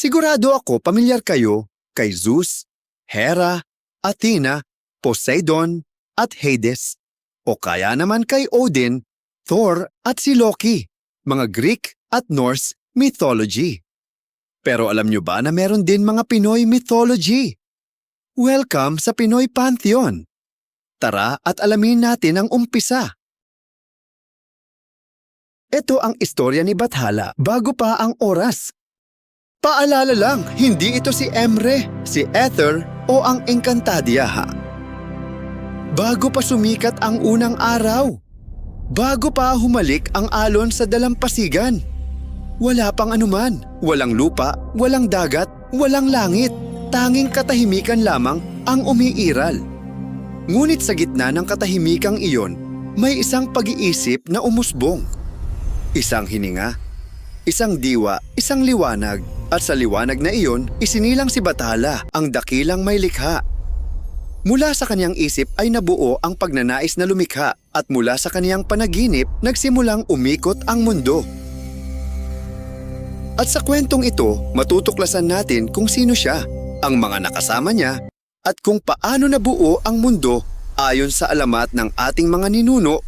Sigurado ako pamilyar kayo kay Zeus, Hera, Athena, Poseidon, at Hades. O kaya naman kay Odin, Thor at si Loki, mga Greek at Norse mythology. Pero alam nyo ba na meron din mga Pinoy mythology? Welcome sa Pinoy Pantheon. Tara at alamin natin ang umpisa. Ito ang istorya ni Bathala bago pa ang oras. Paalala lang, hindi ito si Emre, si Ether o ang Encantadia ha. Bago pa sumikat ang unang araw. Bago pa humalik ang alon sa dalampasigan. Wala pang anuman, walang lupa, walang dagat, walang langit. Tanging katahimikan lamang ang umiiral. Ngunit sa gitna ng katahimikang iyon, may isang pag-iisip na umusbong. Isang hininga, isang diwa, isang liwanag, at sa liwanag na iyon, isinilang si Bathala, ang dakilang may likha. Mula sa kanyang isip ay nabuo ang pagnanais na lumikha at mula sa kanyang panaginip nagsimulang umikot ang mundo. At sa kwentong ito, matutuklasan natin kung sino siya, ang mga nakasama niya, at kung paano nabuo ang mundo ayon sa alamat ng ating mga ninuno